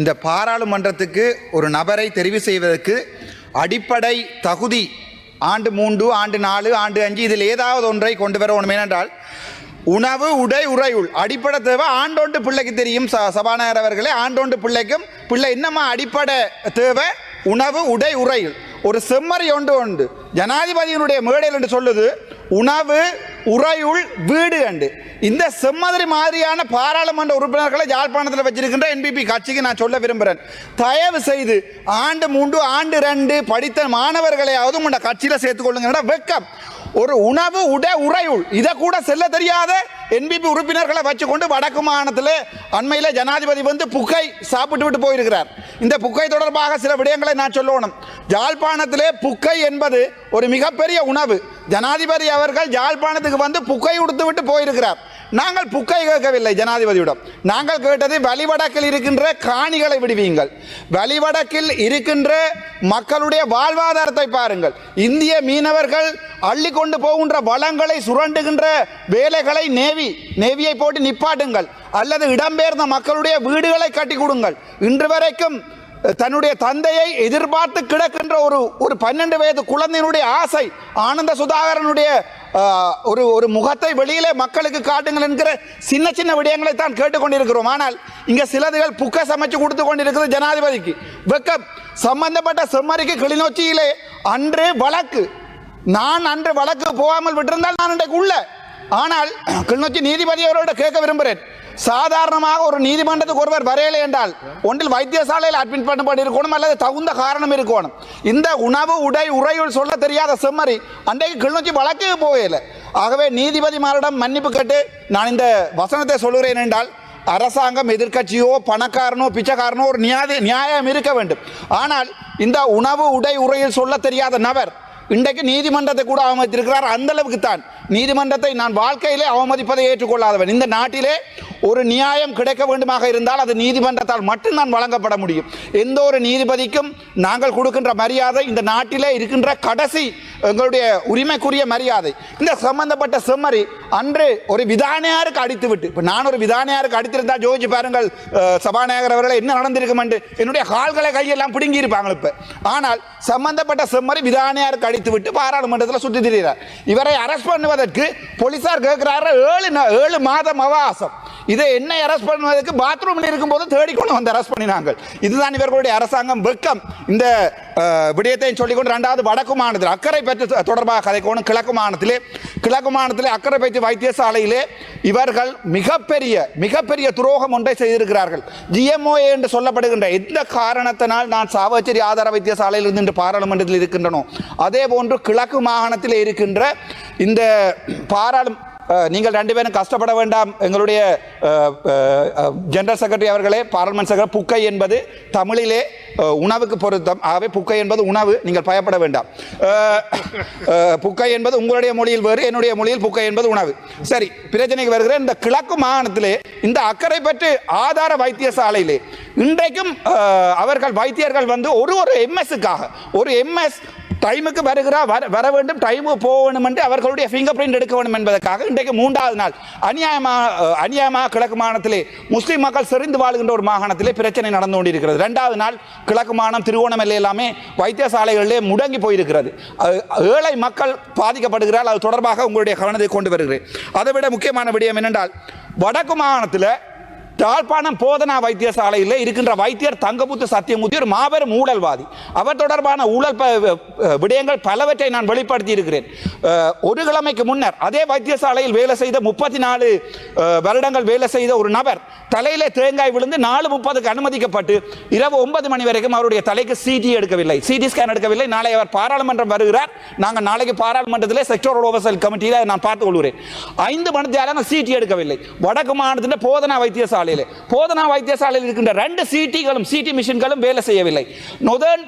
இந்த பாராளுமன்றத்துக்கு ஒரு நபரை தெரிவு செய்வதற்கு அடிப்படை தகுதி ஆண்டு மூன்று ஆண்டு நாலு ஆண்டு அஞ்சு இதில் ஏதாவது ஒன்றை கொண்டு வர வேணும் ஏனென்றால் உணவு உடை உறையுள் அடிப்படை தேவை. ஆண்டோண்டு பிள்ளைக்கு தெரியும். ச சபாநாயகர் அவர்களே ஆண்டோண்டு பிள்ளைக்கும் பிள்ளை என்னம்மா அடிப்படை தேவை? உணவு உடை உறையுள். ஒரு செம்மறி ஒன்று உண்டு. ஜனாதிபதியினுடைய மேடையில் என்று சொல்லுது உணவு உறையுள் வீடு அண்டு இந்த செம்மதிரி மாதிரியான பாராளுமன்ற உறுப்பினர்களை யாழ்ப்பாணத்தில் வச்சிருக்கின்ற என்பிபி கட்சிக்கு நான் சொல்ல விரும்புகிறேன் தயவு செய்து ஆண்டு மூன்று ஆண்டு ரெண்டு படித்த மாணவர்களையாவது உங்களோட கட்சியில் சேர்த்துக்கொள்ளுங்க வெக்கம். ஒரு உணவு உடை உறையுள் இதை கூட செல்ல தெரியாத என்பிபி உறுப்பினர்களை வச்சுக்கொண்டு வடக்கு மாகாணத்தில் அண்மையில் ஜனாதிபதி வந்து புக்கை சாப்பிட்டு விட்டு போயிருக்கிறார். இந்த புக்கை தொடர்பாக சில விடயங்களை நான் சொல்லணும். ஜாழ்ப்பாணத்திலே புக்கை என்பது ஒரு மிகப்பெரிய உணவு. ஜனாதிபதி அவர்கள் யாழ்ப்பாணத்துக்கு வந்து புக்கை உடுத்து விட்டு போயிருக்கிறார். நாங்கள் புக்கை கேட்கவில்லை ஜனாதிபதியிடம். நாங்கள் கேட்டது வழிவடக்கில் இருக்கின்ற காணிகளை விடுவீங்கள். வழிவடக்கில் இருக்கின்ற மக்களுடைய வாழ்வாதாரத்தை பாருங்கள். இந்திய மீனவர்கள் அள்ளி கொண்டு போகின்ற வளங்களை சுரண்டுகின்ற வேலைகளை நேவி நேவியை போட்டு நிப்பாட்டுங்கள். அல்லது இடம்பெயர்ந்த மக்களுடைய வீடுகளை கட்டி கொடுங்கள் இன்று வரைக்கும் தன்னுடைய தந்தையை எதிர்பார்த்து கிடக்கின்ற ஒரு ஒரு பன்னெண்டு வயது குழந்தையினுடைய ஆசை ஆனந்த சுதாகரனுடைய ஒரு ஒரு முகத்தை வெளியிலே மக்களுக்கு காட்டுங்கள் என்கிற சின்ன சின்ன விடயங்களை தான் கேட்டுக்கொண்டிருக்கிறோம். ஆனால் இங்க சிலதுகள் புக்க சமைச்சு கொடுத்து கொண்டிருக்கிறது ஜனாதிபதிக்கு. வெக்கம் சம்பந்தப்பட்ட செம்மறிக்கு கிளிநொச்சியிலே அன்று வழக்கு. நான் அன்று வழக்கு போகாமல் விட்டிருந்தால் நான் இன்றைக்கு உள்ள ஆனால் கிளிநொச்சி நீதிபதி அவரோட கேட்க விரும்புகிறேன். சாதாரணமாக ஒரு நீதிமன்றத்துக்கு ஒருவர் வரையலை என்றால் ஒன்றில் வைத்தியசாலையில் அட்மிட் பண்ணப்பட்டு இருக்கணும் அல்லது தகுந்த காரணம் இருக்கணும். இந்த உணவு உடை உறையுள் சொல்ல தெரியாத செம்மறி அன்றைக்கு கிளிநொச்சி வழக்கே போகல. ஆகவே நீதிபதிமாரிடம் மன்னிப்பு கேட்டு நான் இந்த வசனத்தை சொல்கிறேன் என்றால் அரசாங்கம் எதிர்க்கட்சியோ பணக்காரனோ பிச்சைக்காரனோ ஒரு நியாய நியாயம் இருக்க வேண்டும். ஆனால் இந்த உணவு உடை உரையில் சொல்ல தெரியாத நபர் இன்றைக்கு நீதிமன்றத்தை கூட அவமதித்திருக்கிறார் அந்த அளவுக்கு தான் நீதிமன்றத்தை நான் வாழ்க்கையிலே அவமதிப்பதை ஏற்றுக்கொள்ளாதவன். இந்த நாட்டிலே ஒரு நியாயம் கிடைக்க வேண்டுமாக இருந்தால் அது நீதிமன்றத்தால் மட்டும்தான் வழங்கப்பட முடியும். எந்த ஒரு நீதிபதிக்கும் நாங்கள் கொடுக்கின்ற மரியாதை இந்த நாட்டிலே இருக்கின்ற கடைசி எங்களுடைய உரிமைக்குரிய மரியாதை. இந்த சம்பந்தப்பட்ட செம்மறி அன்று ஒரு விதானியாருக்கு அடித்து விட்டு இப்போ நான் ஒரு விதானியாருக்கு அடித்திருந்தால் ஜோதிச்சு பாருங்கள் சபாநாயகர் அவர்கள் என்ன நடந்திருக்கும் என்று என்னுடைய கால்களை கையெல்லாம் பிடுங்கி இருப்பாங்க இப்போ. ஆனால் சம்பந்தப்பட்ட செம்மறி விதானியாருக்கு அடித்து விட்டு பாராளுமன்றத்தில் சுற்றி திரிகிறார். இவரை அரெஸ்ட் பண்ணுவதற்கு போலீசார் கேட்கிறாரு ஏழு நா- ஏழு மாதம் அவகாசம் இதை என்ன அரெஸ்ட் பண்ணுவதற்கு பாத்ரூமில் இருக்கும்போது தேடிக்கொண்டு வந்து அரெஸ்ட் பண்ணினாங்க. இதுதான் இவர்களுடைய அரசாங்கம் வெக்கம் இந்த அஹ், விடயத்தையும் சொல்லிக்கொண்டு ரெண்டாவது வடக்கு மாநிலத்தில் அக்கறை பற்றி தொடர்பாக கதைக்கணும் கிழக்கு மாநிலத்திலே கிழக்கு மாநிலத்திலே அக்கறை பற்றி வைத்தியசாலையிலே இவர்கள் மிகப்பெரிய மிகப்பெரிய துரோகம் ஒன்றை செய்திருக்கிறார்கள். ஜிஎம்ஓ என்று சொல்லப்படுகின்ற எந்த காரணத்தினால் நான் சாவச்சேரி ஆதார வைத்தியசாலையில் இருந்து பாராளுமன்றத்தில் இருக்கின்றனோ அதே போன்று கிழக்கு மாகாணத்தில் இருக்கின்ற இந்த பாராளும் நீங்கள் ரெண்டு பேரும் கஷ்டப்பட வேண்டாம். எங்களுடைய ஜெனரல் செக்ரட்டரி அவர்களே பார்லமெண்ட் செக்ரட்டரி புக்கை என்பது தமிழிலே உணவுக்கு பொருத்தம். ஆகவே புக்கை என்பது உணவு நீங்கள் பயப்பட வேண்டாம். புக்கை என்பது உங்களுடைய மொழியில் வேறு என்னுடைய மொழியில் புக்கை என்பது உணவு. சரி பிரச்சனைக்கு வருகிற இந்த கிழக்கு மாகாணத்திலே இந்த அக்கறை ஆதார வைத்தியசாலையிலே இன்றைக்கும் அவர்கள் வைத்தியர்கள் வந்து ஒரு ஒரு எம்எஸ்ஸுக்காக ஒரு எம்எஸ் டைமுக்கு வருகிறா வர வர வேண்டும் டைமுக்கு போகணும் என்று அவர்களுடைய ஃபிங்கர் பிரிண்ட் எடுக்க வேண்டும் என்பதற்காக இன்றைக்கு மூன்றாவது நாள். அநியாயமாக அநியாயமாக கிழக்கு மாகாணத்திலே முஸ்லீம் மக்கள் செறிந்து வாழ்கின்ற ஒரு மாகாணத்திலே பிரச்சனை நடந்து கொண்டிருக்கிறது. ரெண்டாவது நாள் கிழக்கு மாகாணம் திருவோணமலை எல்லாமே வைத்தியசாலைகளிலே முடங்கி போயிருக்கிறது. ஏழை மக்கள் பாதிக்கப்படுகிறார் அது தொடர்பாக உங்களுடைய கவனத்தை கொண்டு வருகிறேன். அதை விட முக்கியமான விடயம் என்னென்றால் வடக்கு மாகாணத்தில் யாழ்ப்பாணம் போதனா வைத்தியசாலையில் இருக்கின்ற வைத்தியர் தங்கமுத்து சத்தியமூர்த்தி ஒரு மாபெரும் ஊழல்வாதி. அவர் தொடர்பான ஊழல் விடயங்கள் பலவற்றை நான் வெளிப்படுத்தி இருக்கிறேன் ஒரு கிழமைக்கு முன்னர் அதே வைத்தியசாலையில் வேலை செய்த முப்பத்தி நாலு வருடங்கள் வேலை செய்த ஒரு நபர் தலையில தேங்காய் விழுந்து நாலு முப்பதுக்கு அனுமதிக்கப்பட்டு இரவு ஒன்பது மணி வரைக்கும் அவருடைய தலைக்கு சிடி எடுக்கவில்லை. சிடி ஸ்கேன் எடுக்கவில்லை. நாளை அவர் பாராளுமன்றம் வருகிறார். நாங்கள் நாளைக்கு பாராளுமன்றத்தில் செக்டோரல் ஓவர்சல் கமிட்டியில் நான் பார்த்துக் கொள்கிறேன். ஐந்து மணி நேரம் சிடி எடுக்கவில்லை. வடக்கு மாநிலத்தின் போதனா வைத்தியசாலை வைத்தியசாலையில் போதனா வைத்தியசாலையில் இருக்கின்ற ரெண்டு சிடிகளும் சிடி மிஷின்களும் வேலை செய்யவில்லை நொதர்ன்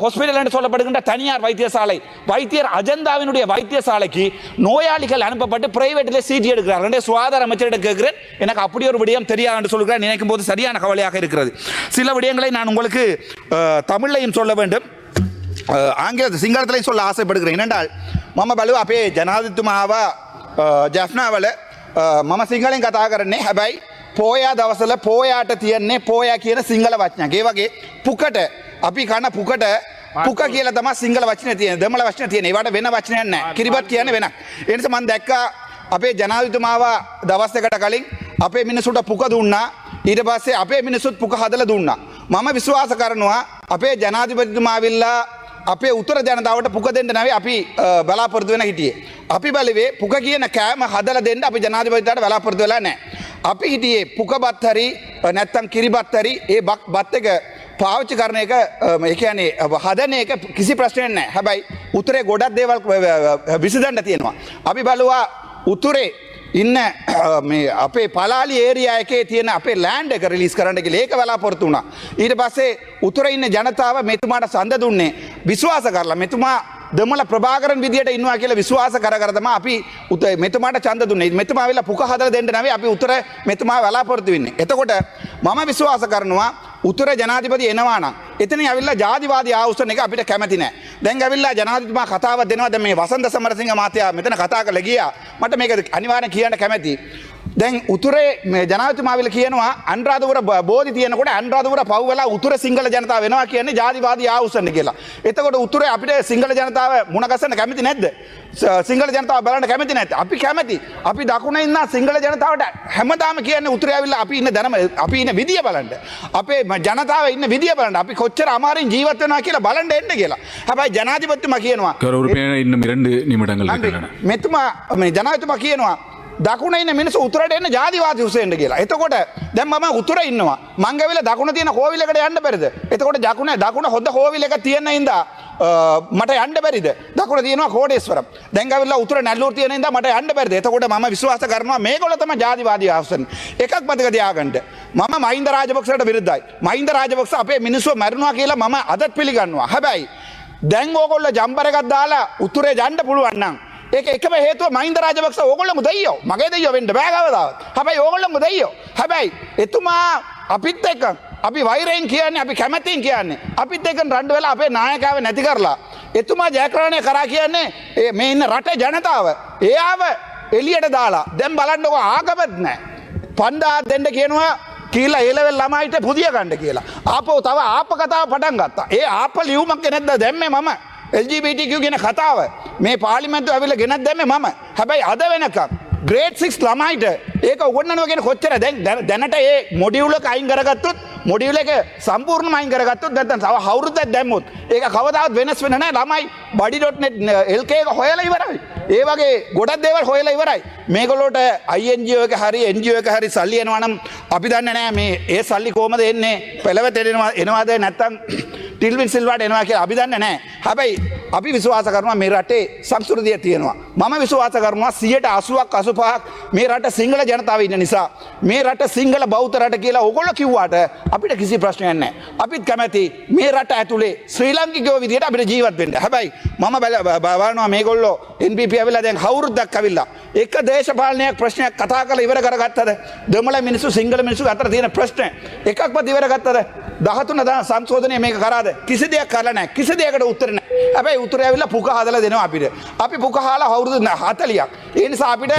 ஹாஸ்பிட்டல் என்று சொல்லப்படுகின்ற தனியார் வைத்தியசாலை வைத்தியர் அஜந்தாவினுடைய வைத்தியசாலைக்கு நோயாளிகள் அனுப்பப்பட்டு பிரைவேட்டில் சிடி எடுக்கிறார் ரெண்டே சுகாதார அமைச்சரிடம் கேட்கிறேன் எனக்கு அப்படி ஒரு விடயம் தெரியாது என்று சொல்கிறேன் நினைக்கும் போது சரியான கவலையாக இருக்கிறது சில விடயங்களை நான் உங்களுக்கு அஹ், தமிழ்லையும் சொல்ல வேண்டும் ආංගල සිංහලතලින් සොල්ල ආසපටකර නටල් මම බලු අපේ ජනාධතුමාව ජැෆ්නාවල මම සිංහලෙන් කතා කරන්නේ හැබැයි පෝයා දවසල පෝයාට තියන්නේ පෝයා කියන සිංහල වචනයක්. ඒ වගේ පුකට අපි කන පුකට පුක කියල තම සිංහල වචන තිය දමල වචන තියෙන වට වෙන වචනයක් නෑ කිරිබත් කියන වෙන. එනිස මන් දැක්කා අපේ ජනාධිතුමාව දවස් දෙකට කලින් අපේ මිනිසුට පුක දුන්නා ඊට පස්සේ අපේ මිනිසුත් පුක හදල දුන්නා. මම විශ්වාස කරනවා අපේ ජනාධිපතිතුමාවිල්ලා අපේ උත්තර ජනතාවට පුක දෙන්න නැවේ අපි අ, බලාපොරොත්තු වෙන හිටියේ. අපි බලවේ පුක කියන කෑම හදල දෙන්න අපි ජනාධිපතිට බලාපොරොත්තු වෙලා නෑ. අපි හිටියේ පුකබත් හරි අ, නැත්තම් කිරිබත් හරි ඒ බක් බත් එක පාවිච්චි කරන එක ඒකනේ හදන එක කිසි ප්‍රශ්නයක් නෑ හැබැයි උතුරේ ගොඩක් දේවල් විසිදන්න තියෙනවා. අපි බලවා උතුරේ ඉන්න අ, මේ අපේ පලාලි ඒරියා එකේ තියෙන අපේ ලෑන්ඩ් එක රිලිස් කරන්නක ඒක බලාපොරොත්තු වුණා. ඊට පස්සේ උතුර ඉන්න ජනතාව මෙතුමාට සඳ දුන්නේ විශ්වාස කරලා මෙතුමා දමල ප්‍රභාකරන් විදියට ඉන්නවා කියලා විශ්වාස කරගරතම අපි උත මෙතුමාට චන්ද දුන්නේ මෙතුමා වෙලා පුක හදලා දෙන්න නැවේ අපි උතර මෙතුමා බලාපොරොත්තු වෙන්නේ. එතකොට මම විශ්වාස කරනවා උතුර ජනාධිපති එනවා නම් එතන ඇවිල්ලා ජාතිවාදී ආවුස්සන එක අපිට කැමති නෑ. දැන් ඇවිල්ලා ජනාධිපතිතුමා කතාවක් දෙනවා දැන් මේ වසන්ත සමරසිංහ මහත්තයා මෙතන කතා කරලා ගියා. මට මේක අනිවාර්යෙන් කියන්න කැමතියි. දැන් උතුරේ ජනාතුමාවිල කියනවා අන්රාධපුර බෝධි තියනකොට අන්රාධපුර පව්වෙලා උතුර සිංහල ජනතාව වෙනවා කියන්නේ ජාතිවාදී ආවුසන්න කියලා. එතකොට උතුරේ අපිට සිංහල ජනතාව මුණගසන්න කැමති නැද්ද? සිංහල ජනතාව බලන්න කැමති නැත්. අපි කැමති. අපි දකුණ ඉන්න සිංහල ජනතාවට හැමදාම කියන්නේ උතුරේ ඇවිල්ලා අපි ඉන්න දැනම අපි ඉන්න විදිය බලන්න. අපේ ජනතාව ඉන්න විදිය බලන්න. අපි කොච්චර අමාරුවෙන් ජීවත් වෙනවා කියලා බලන්න එන්න කියලා. හැබැයි ජනාධිපතිතුමා කියනවා. කරුරුපේන ඉන්න මිරண்டு නිමඩංගල කරන. මෙතුමා මේ ජනාධිපතිතුමා කියනවා දකුණ ඉන්න මිනිස්සු උතුරට එන්න ජාතිවාදී උසෙන්ට කියලා. එතකොට දැන් මම උතුර ඉන්නවා. මං ගවිලා දකුණ තියෙන හෝවිලකට යන්න බැරිද? එතකොට දකුණ දකුණ හොඳ හෝවිලක තියෙන ඉඳා අ, මට යන්න බැරිද? දකුණ තියෙනවා කෝඩේස්වරම්. දැන් ගවිලා උතුර නැල්ලූർ තියෙන ඉඳා මට යන්න බැරිද? එතකොට මම විශ්වාස කරනවා මේගොල්ලෝ තමයි ජාතිවාදී ආවසන්. එකක් මතක තියාගන්න. මම මහින්ද රාජපක්ෂට විරුද්ධයි. මහින්ද රාජපක්ෂ අපේ මිනිස්සු මැරුණා කියලා මම අදත් පිළිගන්නවා. හැබැයි දැන් ඕගොල්ලෝ ජම්බර එකක් දාලා උතුරේ යන්න පුළුවන් නම් ඒක එකම හේතුව මහින්ද රාජපක්ෂ ඕගොල්ලොම දෙයියෝ මගේ දෙයියෝ වෙන්න බෑ කවදාවත්. හැබැයි ඕගොල්ලොම දෙයියෝ. හැබැයි එතුමා අපිත් එක්ක අපි වෛරයෙන් කියන්නේ අපි කැමැතින් කියන්නේ අපිත් එක්ක රණ්ඩු වෙලා අපේ නායකයව නැති කරලා එතුමා ජයග්‍රහණය කරා කියන්නේ ඒ මේ ඉන්න රටේ ජනතාව එයාව එළියට දාලා දැන් බලන්නකො ආගමත් නැහැ. පන්දාත් දෙන්න කියනවා කියලා ඒලවෙල් ළමයිට පුදිය ගණ්ඩ කියලා. ආපෝ තව ආප කතාව පටන් ගත්තා. ඒ ආප ලියවමක් කෙනෙක්ද දැම්ම මම LGBTQ ගෙන කතාව මේ පාලිමැන්තු ඇවිල ගෙනත් දැම මම හැබැයි අද වෙනකම්. ග්‍රේට් සික්ස් ළමයිට ඒක ඔගන්නනගෙන කොච්චර දැන් දැන- දැනට ඒ මොඩියුලක අයින් කරගත්තුත් මොඩියුල එක සම්පූර්ණ අයින් කරගත්තුත් දැතන් සව හවුරුද්ද දැම්මුත් ඒක කවදාවත් වෙනස් වෙන නෑ ළමයි බඩිඩොට්නෙට් එල්කේක හොයලා ඉවරයි. ඒ වගේ ගොඩක් දේවල් හොයලා ඉවරයි. මේගොලොට අයිජෝ එක හරි එන්ජෝ එක හරි සල්ලියනවනම් අපි දන්න නෑ මේ ඒ සල්ලි කෝමද එන්නේ පෙළව තෙරෙනවා එනවාද නැත්තම් ටිල්වින් සිල්වාට එනවා කිය අභිදන්න නෑ හැබැයි අපි විශ්වාස කරනවා මේ රටේ සංස්කෘතිය තියෙනවා. මම විශ්වාස කරනවා සියට අසුවක් අසුපහක් මේ රට සිංහල ජනතාව ඉන්න නිසා. මේ රට සිංහල බෞත රට කියලා ඔගොල්ල කිව්වාට අපිට කිසි ප්‍රශ්නයක් නැහැ. අපිත් කැමැති මේ රට ඇතුලේ ශ්‍රී ලංකිකයෝ විදිහට අපිට ජීවත් වෙන්න. හැබැයි මම බල බලනවා මේගොල්ලෝ NPP ඇවිල්ලා දැන් අවුරුද්දක් ඇවිල්ලා. එක දේශපාලනයක් ප්‍රශ්නයක් කතා කරලා ඉවර කරගත්තද? දෙමළ මිනිස්සු සිංහල මිනිස්සු අතර තියෙන ප්‍රශ්න එකක්වත් ඉවර ගත්තද? දහතුන දා සංශෝධනය මේක කරාද? කිසි දෙයක් කරලා නැහැ. කිසි දෙයකට උත්තර නැහැ ඇැයි උතුරඇවිල්ල පුක හදල දෙනවා අපිට. අපි පුක හලා හවුරුදු හතලියක්. ඒනිසා අපිට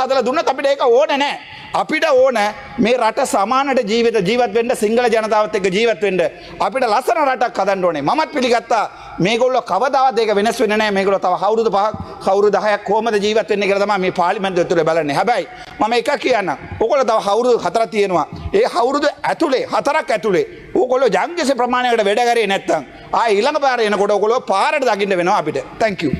හදල දුන්න අපිට ඒක ඕන නෑ. අපිට ඕන මේ රට සමානට ජීවිත ජීවත්වෙන්ට සිංහල ජනතාවත් එක ජීවත්වෙන්ට අපිට ලස්සන රටක් කදන්න ඕනේ. මත් පිළිගත්තා මේගොල්ල කවදාවදක වෙනස් වෙන මේගොල තව හවුරුදු පහ කවරු දහයක් කෝමද ජීවත්වෙන්න කරතම මේ පාලිමෙන්ද තුර බලන්න. හැබයි මම එක කියන්න ඔකොල තව හවුරුදු හතර තියෙනවා. ඒ හවුරුදු ඇතුළේ හතරක් ඇතුළේ ඕගොල්ලෝ යම්කිසි ප්‍රමාණයකට වැඩ කරේ නැත්නම් ආ ඊළඟ පාර එනකොට ඕගොල්ලෝ පාරට දකින්න වෙනවා අපිට thank you